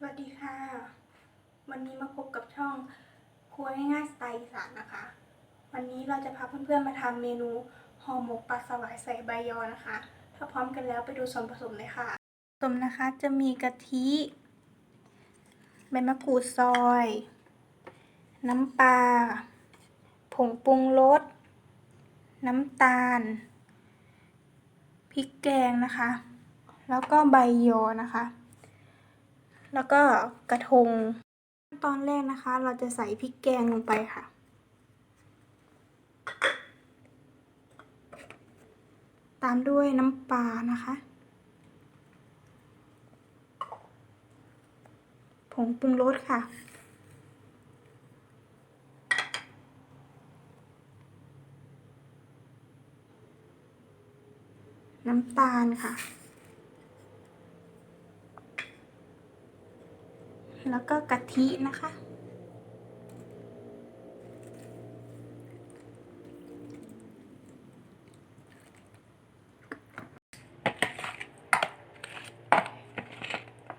สวัสดีค่ะ วันนี้มาพบกับช่องครัวง่ายๆสไตล์อีสานนะคะ วันนี้เราจะพาเพื่อนๆมาทำเมนูห่อหมกปลาสวายใส่ใบยอนะคะ ถ้าพร้อมกันแล้วไปดูส่วนผสมเลยค่ะผสมนะคะจะมีกะทิใบมะกรูดซอย น้ำปลาผงปรุงรสน้ำตาลพริกแกงนะคะ แล้วก็ใบยอนะคะ แล้วก็กระทง ตอนแรกนะคะ เราจะใส่พริกแกงลงไปค่ะ ตามด้วยน้ำปลานะคะ ผงปรุงรสค่ะน้ำตาลค่ะ แล้วก็กะทินะคะ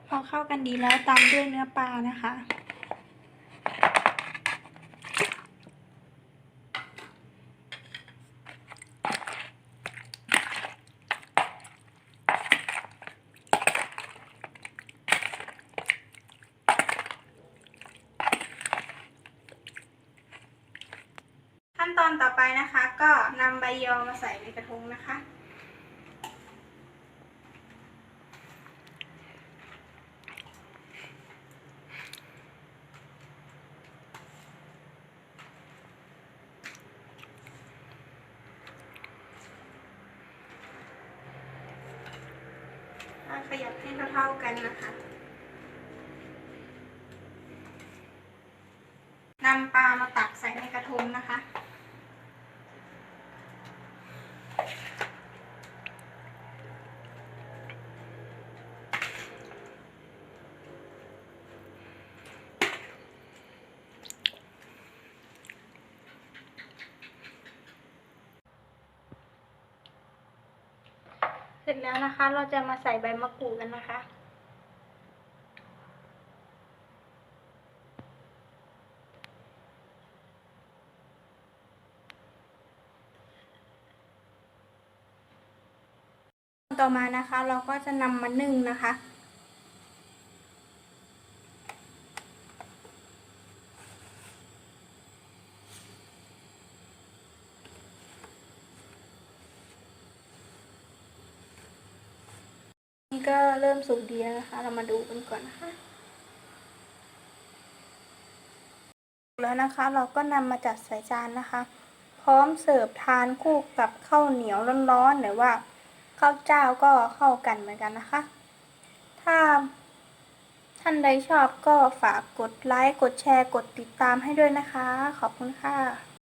พอเข้ากันดีแล้วตามด้วยเนื้อปลานะคะ ขั้นตอนต่อไปนะคะ ก็นำใบยอมาใส่ในกระทงนะคะ ขยับให้เท่าๆกันนะคะนำปลามาตักใส่ในกระทงนะคะ สร็จแล้วนะคะ เราจะมาใส่ใบมะกรูดกันนะคะ ต่อมานะคะ เราก็จะนำมานึ่งนะคะ นี่ ก็เริ่มสุกดีแล้วนะคะ เรามาดูกันก่อนนะคะ แล้วนะคะเราก็นำมาจัดใส่จานนะคะ พร้อมเสิร์ฟทานคู่กับข้าวเหนียวร้อนๆหรือว่าข้าวเจ้าก็เข้ากันเหมือนกันนะคะ ถ้าท่านใดชอบก็ฝากกดไลค์ กดแชร์ กดติดตามให้ด้วยนะคะ ขอบคุณค่ะ